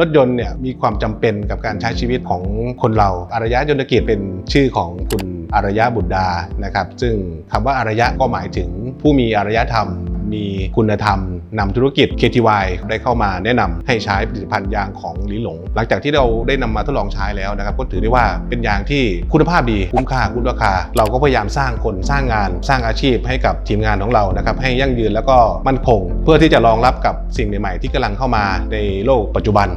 รถยนต์เนี่ยมีความจำเป็นกับการใช้ชีวิตของคนเรา อารยะยนตกิจเป็นชื่อของคุณอารยะบุตรดานะครับ ซึ่งคำว่าอารยะก็หมายถึงผู้มีอารยธรรม มีคุณธรรมนำธุรกิจ KTY ได้เข้ามาแนะนำให้ใช้ผลิตภัณฑ์ยางของหลีหลง หลังจากที่เราได้นำมาทดลองใช้แล้วนะครับก็ถือได้ว่าเป็นยางที่คุณภาพดีคุ้มค่าคุ้มราคา เราก็พยายามสร้างคนสร้างงานสร้างอาชีพให้กับทีมงานของเรานะครับให้ยั่งยืนแล้วก็มั่นคง เพื่อที่จะรองรับกับสิ่งใหม่ๆ ที่กำลังเข้ามาในโลกปัจจุบัน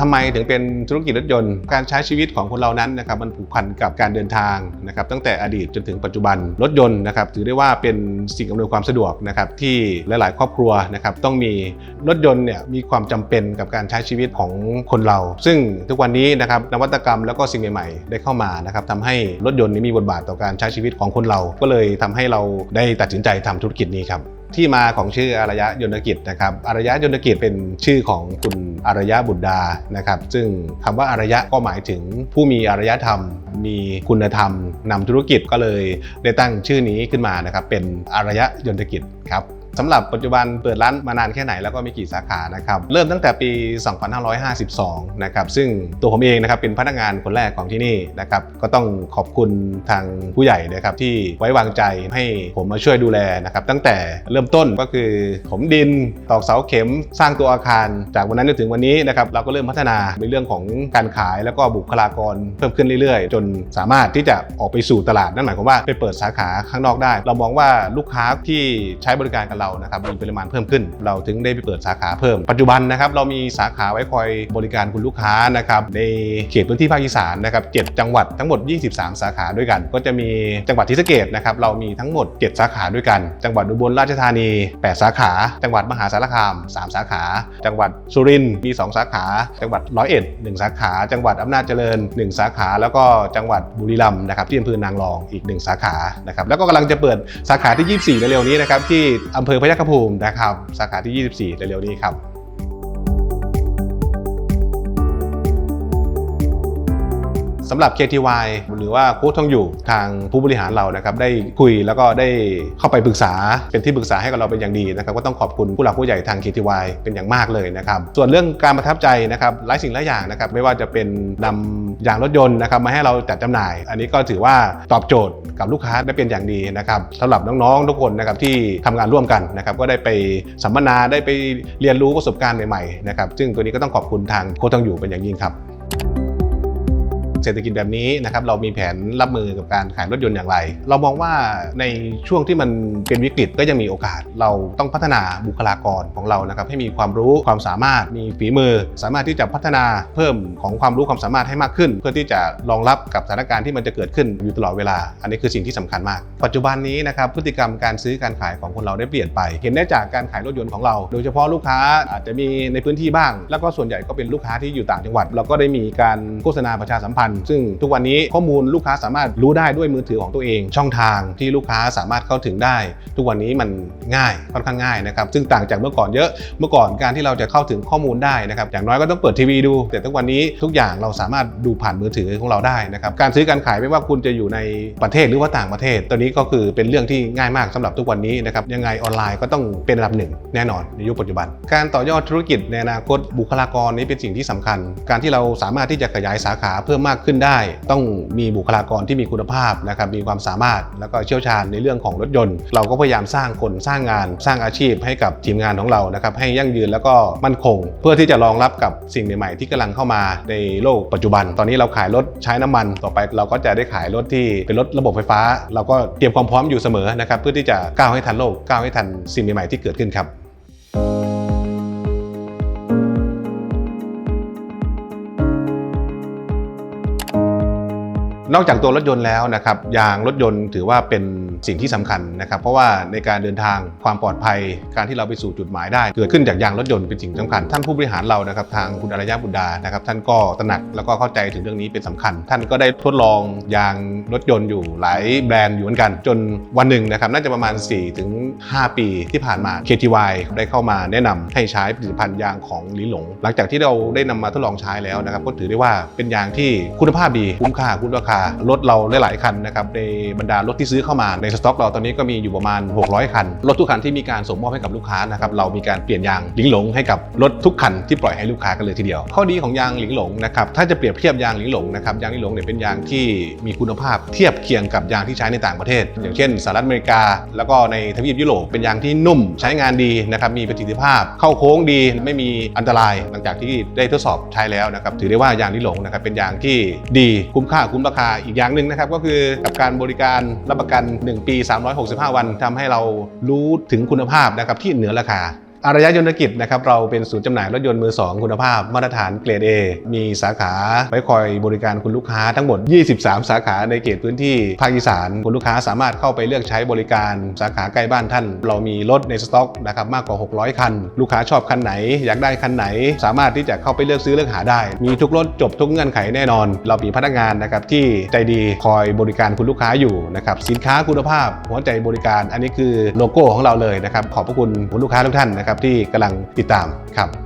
ทำไมถึงเป็นธุรกิจรถยนต์ การใช้ชีวิตของคนเรานั้นนะครับมันผูกพันกับการเดินทางนะครับตั้งแต่อดีตจนถึงปัจจุบันรถยนต์นะครับถือได้ว่าเป็นสิ่งอำนวยความสะดวกนะครับที่หลาย ๆ ครอบครัวนะครับต้องมีรถยนต์เนี่ยมีความจำเป็นกับการใช้ชีวิตของคนเรา ซึ่งทุกวันนี้นะครับนวัตกรรมแล้วก็สิ่งใหม่ ๆ ได้เข้ามานะครับทำให้รถยนต์นี้มีบทบาทต่อการใช้ชีวิตของคนเรา ก็เลยทำให้เราได้ตัดสินใจทำธุรกิจนี้ครับ ที่มาของชื่ออารยะยนตกิจนะครับอารยะยนตกิจเป็นชื่อของคุณอารยะบุตรดานะครับ ซึ่งคำว่าอารยะก็หมายถึงผู้มีอารยธรรม มีคุณธรรมนำธุรกิจก็เลยได้ตั้งชื่อนี้ขึ้นมานะครับ เป็นอารยะยนตกิจครับ สำหรับปัจจุบันเปิดร้านมานานแค่ไหนแล้วก็มีกี่สาขานะครับเริ่มตั้งแต่ปี 2552 นะครับซึ่งตัวผมเองนะครับเป็นพนักงานคนแรกของที่นี่นะครับก็ต้องขอบคุณทางผู้ใหญ่นะครับที่ไว้วางใจให้ผมมาช่วยดูแลนะครับตั้งแต่เริ่มต้นก็คือผมดินตอกเสาเข็มสร้างตัวอาคาร จากวันนั้นจนถึงวันนี้นะครับเราก็เริ่มพัฒนาในเรื่องของการขายแล้วก็บุคลากรเพิ่มขึ้นเรื่อยๆ จนสามารถที่จะออกไปสู่ตลาดนั่นหมายความว่าไปเปิดสาขาข้างนอกได้ เรามองว่าลูกค้าที่ใช้บริการกับเรานะครับมีปริมาณเพิ่มขึ้น เราถึงได้ไปเปิดสาขาเพิ่ม ปัจจุบันนะครับเรามีสาขาไว้คอยบริการคุณลูกค้านะครับในเขตพื้นที่ภาคอีสานนะครับ7จังหวัดทั้งหมด 23 สาขาด้วยกัน ก็จะมีจังหวัดศรีสเกษนะครับเรามีทั้งหมด 7 สาขาด้วยกัน จังหวัดอุบลราชธานี 8 สาขา จังหวัดมหาสารคาม 3 สาขา จังหวัดสุรินทร์มี 2 สาขา จังหวัดร้อยเอ็ดหนึ่งสาขา จังหวัดอำนาจเจริญ 1 สาขา แล้วก็จังหวัดบุรีรัมย์นะครับที่อำเภอนางรองอีก 1 สาขานะครับแล้วก็กำลังจะเปิดสาขาที่ 24 เร็วๆนี้นะครับที่อำเภอพยัคฆภูมินะครับสาขาที่ 24 เร็วๆนี้ครับ สำหรับ KTY หรือว่าโค้ชทองอยู่ทางผู้บริหารเรานะครับได้คุยแล้วก็ได้เข้าไปปรึกษาเป็นที่ปรึกษาให้กับเราเป็นอย่างดีนะครับก็ต้องขอบคุณผู้หลักผู้ใหญ่ทาง KTY เป็นอย่างมากเลยนะครับส่วนเรื่องการประทับใจนะครับหลายสิ่งหลายอย่างนะครับไม่ว่าจะเป็นนำยางรถยนต์นะครับมาให้เราจัดจำหน่าย อันนี้ก็ถือว่าตอบโจทย์กับลูกค้าได้เป็นอย่างดีนะครับสำหรับน้องๆทุกคนนะครับที่ทำงานร่วมกันนะครับก็ได้ไปสัมมนาได้ไปเรียนรู้ประสบการณ์ใหม่ๆนะครับซึ่งตัวนี้ก็ต้องขอบคุณทางโค้ชทองอยู่เป็นอย่างยิ่งครับ เศรษฐกิจแบบนี้นะครับเรามีแผนรับมือกับการขายรถยนต์อย่างไร เรามองว่าในช่วงที่มันเป็นวิกฤตก็ยังมีโอกาส เราต้องพัฒนาบุคลากรของเรานะครับให้มีความรู้ความสามารถมีฝีมือ สามารถที่จะพัฒนาเพิ่มของความรู้ความสามารถให้มากขึ้น เพื่อที่จะรองรับกับสถานการณ์ที่มันจะเกิดขึ้นอยู่ตลอดเวลา อันนี้คือสิ่งที่สำคัญมาก ปัจจุบันนี้นะครับพฤติกรรมการซื้อการขายของคนเราได้เปลี่ยนไป เห็นได้จากการขายรถยนต์ของเรา โดยเฉพาะลูกค้าอาจจะมีในพื้นที่บ้าง แล้วก็ส่วนใหญ่ก็เป็นลูกค้าที่อยู่ต่างจังหวัด เราก็ได้มีการโฆษณาประชาสัมพันธซึ่งทุกวันนี้ข้อมูลลูกค้าสามารถรู้ได้ด้วยมือถือของตัวเอง ช่องทางที่ลูกค้าสามารถเข้าถึงได้ ทุกวันนี้มันง่ายค่อนข้างง่ายนะครับซึ่งต่างจากเมื่อก่อนเยอะเมื่อก่อนการที่เราจะเข้าถึงข้อมูลได้นะครับอย่างน้อยก็ต้องเปิดทีวีดู แต่ทุกวันนี้ทุกอย่างเราสามารถดูผ่านมือถือของเราได้นะครับการซื้อการขายไม่ว่าคุณจะอยู่ในประเทศหรือว่าต่างประเทศ ตัวนี้ก็คือเป็นเรื่องที่ง่ายมากสำหรับทุกวันนี้นะครับยังไงออนไลน์ก็ต้องเป็นอันดับหนึ่งแน่นอนในยุคปัจจุบัน การต่อยอดธุรกิจในอนาคตบุคลากรนี้เป็นสิ่งที่สำคัญ การที่เราสามารถที่จะขยายสาขาเพิ่มมากขึ้นได้ ต้องมีบุคลากรที่มีคุณภาพนะครับมีความสามารถแล้วก็เชี่ยวชาญในเรื่องของรถยนต์ เราก็พยายามสร้างคนสร้างงานสร้างอาชีพให้กับทีมงานของเรานะครับให้ยั่งยืนแล้วก็มั่นคง เพื่อที่จะรองรับกับสิ่งใหม่ๆที่กำลังเข้ามาในโลกปัจจุบัน ตอนนี้เราขายรถใช้น้ำมันต่อไป เราก็จะได้ขายรถที่เป็นรถระบบไฟฟ้า เราก็เตรียมความพร้อมอยู่เสมอนะครับเพื่อที่จะก้าวให้ทันโลกก้าวให้ทันสิ่งใหม่ๆที่เกิดขึ้นครับ นอกจากตัวรถยนต์แล้วนะครับยางรถยนต์ถือว่าเป็นสิ่งที่สำคัญนะครับ เพราะว่าในการเดินทางความปลอดภัย การที่เราไปสู่จุดหมายได้ เกิดขึ้นจากยางรถยนต์เป็นสิ่งสำคัญ ท่านผู้บริหารเรานะครับทางคุณอารยะบุดานะครับท่านก็ตระหนักแล้วก็เข้าใจถึงเรื่องนี้เป็นสำคัญ ท่านก็ได้ทดลองยางรถยนต์อยู่หลายแบรนด์อยู่เหมือนกัน จนวันหนึ่งนะครับน่าจะประมาณ 4-5ปีที่ผ่านมา KTY ได้เข้ามาแนะนำให้ใช้ผลิตภัณฑ์ยางของหลีหลง หลังจากที่เราได้นำมาทดลองใช้แล้วนะครับก็ถือได้ว่าเป็นยางที่คุณภาพดีคุ้มค่าคุ้มราคารถเราหลายๆคันนะครับในบรรดารถที่ซื้อเข้ามาในสต็อกเราตอนนี้ก็มีอยู่ประมาณ 600 คัน รถทุกคันที่มีการส่งมอบให้กับลูกค้านะครับเรามีการเปลี่ยนยางหลิงหลงให้กับรถทุกคันที่ปล่อยให้ลูกค้ากันเลยทีเดียว ข้อดีของยางหลิงหลงนะครับถ้าจะเปรียบเทียบยางหลิงหลงนะครับยางหลิงหลงเนี่ยเป็นยางที่มีคุณภาพเทียบเคียงกับยางที่ใช้ในต่างประเทศ อย่างเช่นสหรัฐอเมริกา แล้วก็ในทวีปยุโรปเป็นยางที่นุ่มใช้งานดีนะครับมีประสิทธิภาพ เข้าโค้งดีไม่มีอันตราย หลังจากที่ได้ทดสอบใช้แล้วนะครับถือได้ว่ายางหลิงหลงนะครับเป็นยางที่ดีคุ้มค่าคุ้มราคาอีกอย่างหนึ่งนะครับก็คือกับการบริการรับประกัน 1 ปี 365 วันทำให้เรารู้ถึงคุณภาพนะครับที่เหนือราคา อารยยนตกิจนะครับเราเป็นศูนย์จำหน่ายรถยนต์มือ 2 คุณภาพมาตรฐานเกรด A มีสาขาไว้คอยบริการคุณลูกค้าทั้งหมด 23 สาขาในเขตพื้นที่ภาคอีสาน คุณลูกค้าสามารถเข้าไปเลือกใช้บริการสาขาใกล้บ้านท่าน เรามีรถในสต็อกนะครับมากกว่า 600 คัน ลูกค้าชอบคันไหน อยากได้คันไหน สามารถที่จะเข้าไปเลือกซื้อเลือกหาได้ มีทุกรถจบทุกเงื่อนไขแน่นอน เรามีพนักงานนะครับที่ใจดีคอยบริการคุณลูกค้าอยู่นะครับสินค้าคุณภาพหัวใจบริการ อันนี้คือโลโก้ของเราเลยนะครับขอบพระคุณคุณลูกค้าทุกท่านนะครับที่กำลังติดตามครับ